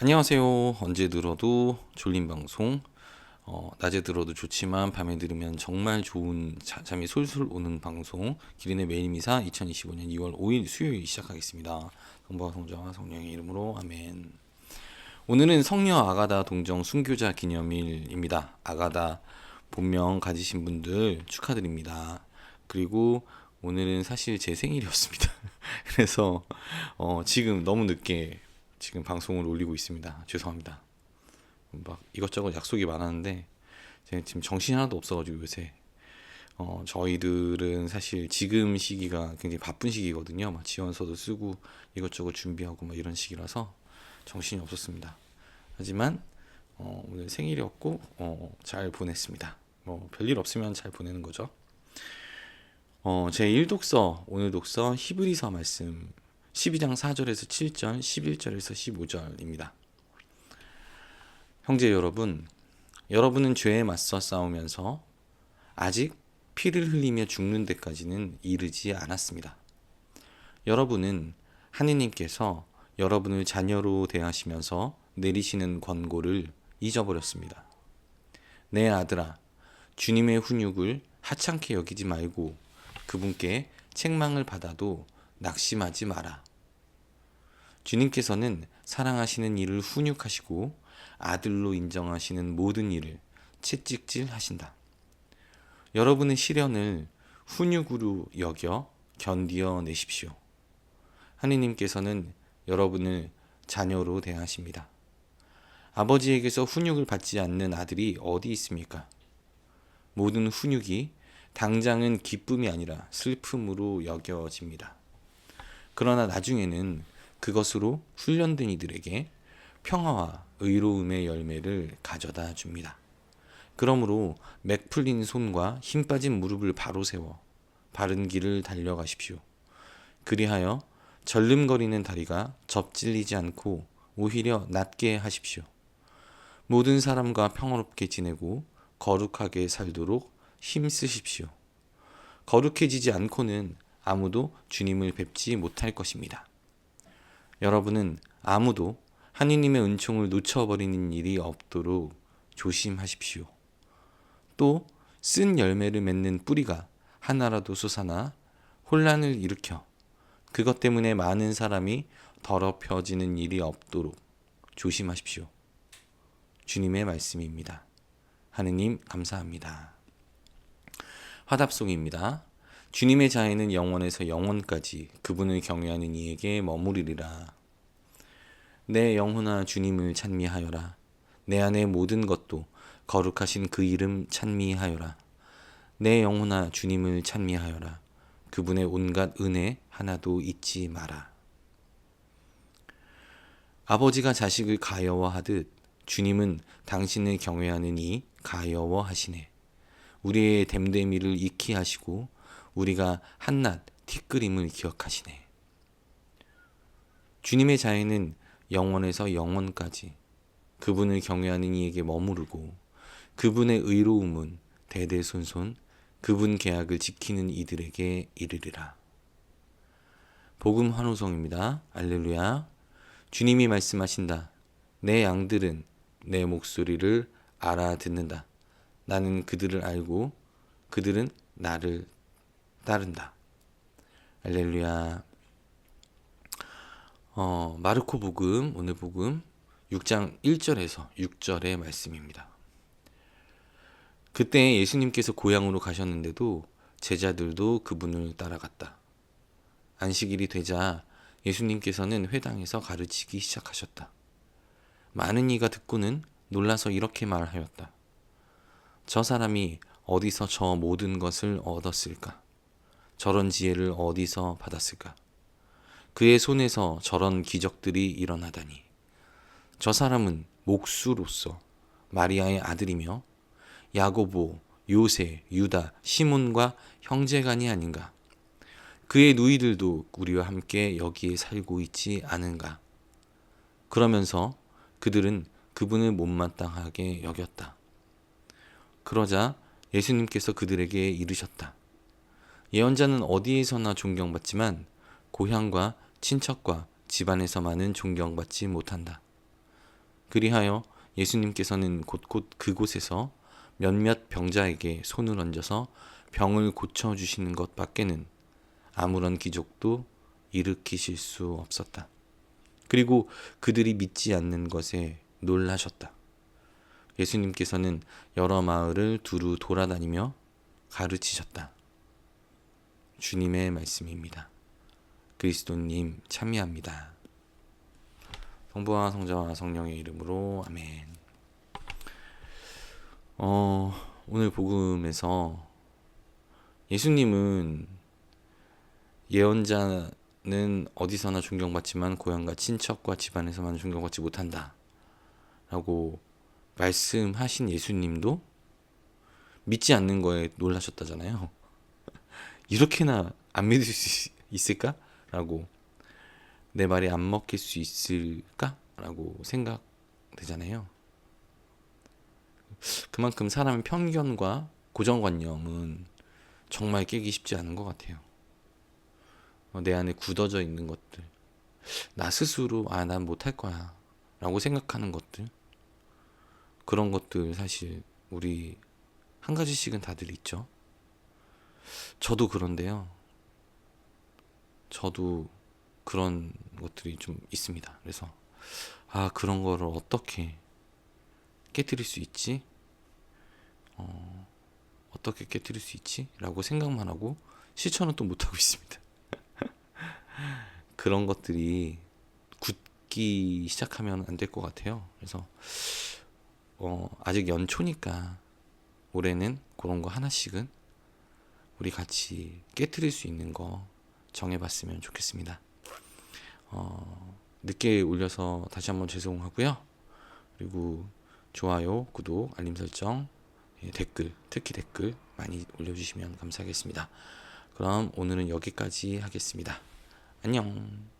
안녕하세요. 언제 들어도 졸린 방송. 어, 낮에 들어도 좋지만 밤에 들으면 정말 좋은 자, 잠이 솔솔 오는 방송. 기린의 매일 미사 2025년 2월 5일 수요일 시작하겠습니다. 성부와 성자와 성령의 이름으로 아멘. 오늘은 성녀 아가다 동정 순교자 기념일입니다. 아가다 본명 가지신 분들 축하드립니다. 그리고 오늘은 사실 제 생일이었습니다. 그래서 어, 지금 너무 늦게 지금 방송을 올리고 있습니다. 죄송합니다. 막 이것저것 약속이 많았는데 제가 지금 정신이 하나도 없어가지고 요새 어, 저희들은 사실 지금 시기가 굉장히 바쁜 시기거든요. 막 지원서도 쓰고 이것저것 준비하고 막 이런 시기라서 정신이 없었습니다. 하지만 어, 오늘 생일이었고 어, 잘 보냈습니다. 뭐 별일 없으면 잘 보내는 거죠. 어, 제 1독서 오늘 독서 히브리서 말씀 12장 4절에서 7절, 11절에서 15절입니다. 형제 여러분, 여러분은 죄에 맞서 싸우면서 아직 피를 흘리며 죽는 데까지는 이르지 않았습니다. 여러분은 하느님께서 여러분을 자녀로 대하시면서 내리시는 권고를 잊어버렸습니다. 내 아들아, 주님의 훈육을 하찮게 여기지 말고 그분께 책망을 받아도 낙심하지 마라. 주님께서는 사랑하시는 이를 훈육하시고 아들로 인정하시는 모든 일을 채찍질 하신다. 여러분의 시련을 훈육으로 여겨 견디어 내십시오. 하느님께서는 여러분을 자녀로 대하십니다. 아버지에게서 훈육을 받지 않는 아들이 어디 있습니까? 모든 훈육이 당장은 기쁨이 아니라 슬픔으로 여겨집니다. 그러나 나중에는 그것으로 훈련된 이들에게 평화와 의로움의 열매를 가져다 줍니다. 그러므로 맥 풀린 손과 힘 빠진 무릎을 바로 세워 바른 길을 달려가십시오. 그리하여 절름거리는 다리가 접질리지 않고 오히려 낫게 하십시오. 모든 사람과 평화롭게 지내고 거룩하게 살도록 힘쓰십시오. 거룩해지지 않고는 아무도 주님을 뵙지 못할 것입니다. 여러분은 아무도 하느님의 은총을 놓쳐버리는 일이 없도록 조심하십시오. 또 쓴 열매를 맺는 뿌리가 하나라도 솟아나 혼란을 일으켜 그것 때문에 많은 사람이 더럽혀지는 일이 없도록 조심하십시오. 주님의 말씀입니다. 하느님 감사합니다. 화답송입니다. 주님의 자애는 영원에서 영원까지 그분을 경외하는 이에게 머무르리라. 내 영혼아 주님을 찬미하여라. 내 안의 모든 것도 거룩하신 그 이름 찬미하여라. 내 영혼아 주님을 찬미하여라. 그분의 온갖 은혜 하나도 잊지 마라. 아버지가 자식을 가여워하듯 주님은 당신을 경외하는 이 가여워하시네. 우리의 됨됨이를 익히 하시고 우리가 한낱 티끌임을 기억하시네. 주님의 자애는 영원에서 영원까지 그분을 경외하는 이에게 머무르고 그분의 의로움은 대대손손 그분 계약을 지키는 이들에게 이르리라. 복음 환호성입니다. 알렐루야. 주님이 말씀하신다. 내 양들은 내 목소리를 알아듣는다. 나는 그들을 알고 그들은 나를 따른다. 알렐루야. 어, 마르코 복음 오늘 복음 6장 1절에서 6절의 말씀입니다. 그때 예수님께서 고향으로 가셨는데도 제자들도 그분을 따라갔다. 안식일이 되자 예수님께서는 회당에서 가르치기 시작하셨다. 많은 이가 듣고는 놀라서 이렇게 말하였다. 저 사람이 어디서 저 모든 것을 얻었을까? 저런 지혜를 어디서 받았을까? 그의 손에서 저런 기적들이 일어나다니. 저 사람은 목수로서 마리아의 아들이며 야고보, 요세, 유다, 시몬과 형제간이 아닌가? 그의 누이들도 우리와 함께 여기에 살고 있지 않은가? 그러면서 그들은 그분을 못마땅하게 여겼다. 그러자 예수님께서 그들에게 이르셨다. 예언자는 어디에서나 존경받지만 고향과 친척과 집안에서만은 존경받지 못한다. 그리하여 예수님께서는 곳곳 그곳에서 몇몇 병자에게 손을 얹어서 병을 고쳐 주시는 것 밖에는 아무런 기적도 일으키실 수 없었다. 그리고 그들이 믿지 않는 것에 놀라셨다. 예수님께서는 여러 마을을 두루 돌아다니며 가르치셨다. 주님의 말씀입니다. 그리스도님 참여합니다. 성부와 성자와 성령의 이름으로 아멘. 어, 오늘 복음에서 예수님은 예언자는 어디서나 존경받지만 고향과 친척과 집안에서만 존경받지 못한다. 라고 말씀하신 예수님도 믿지 않는 거에 놀라셨다잖아요. 이렇게나 안 믿을 수 있을까? 라고 내 말이 안 먹힐 수 있을까? 라고 생각되잖아요. 그만큼 사람의 편견과 고정관념은 정말 깨기 쉽지 않은 것 같아요. 어, 내 안에 굳어져 있는 것들, 나 스스로 아, 난 못할 거야. 라고 생각하는 것들, 그런 것들 사실 우리 한 가지씩은 다들 있죠. 저도 그런데요. 저도 그런 것들이 좀 있습니다. 그래서 아 그런 거를 어떻게 깨뜨릴 수 있지? 어, 어떻게 깨뜨릴 수 있지? 라고 생각만 하고 실천은 또 못하고 있습니다. 그런 것들이 굳기 시작하면 안 될 것 같아요. 그래서 어, 아직 연초니까 올해는 그런 거 하나씩은 우리 같이 깨뜨릴 수 있는 거 정해봤으면 좋겠습니다. 어, 늦게 올려서 다시 한번 죄송하고요. 그리고 좋아요, 구독, 알림 설정, 예, 댓글, 특히 댓글 많이 올려주시면 감사하겠습니다. 그럼 오늘은 여기까지 하겠습니다. 안녕.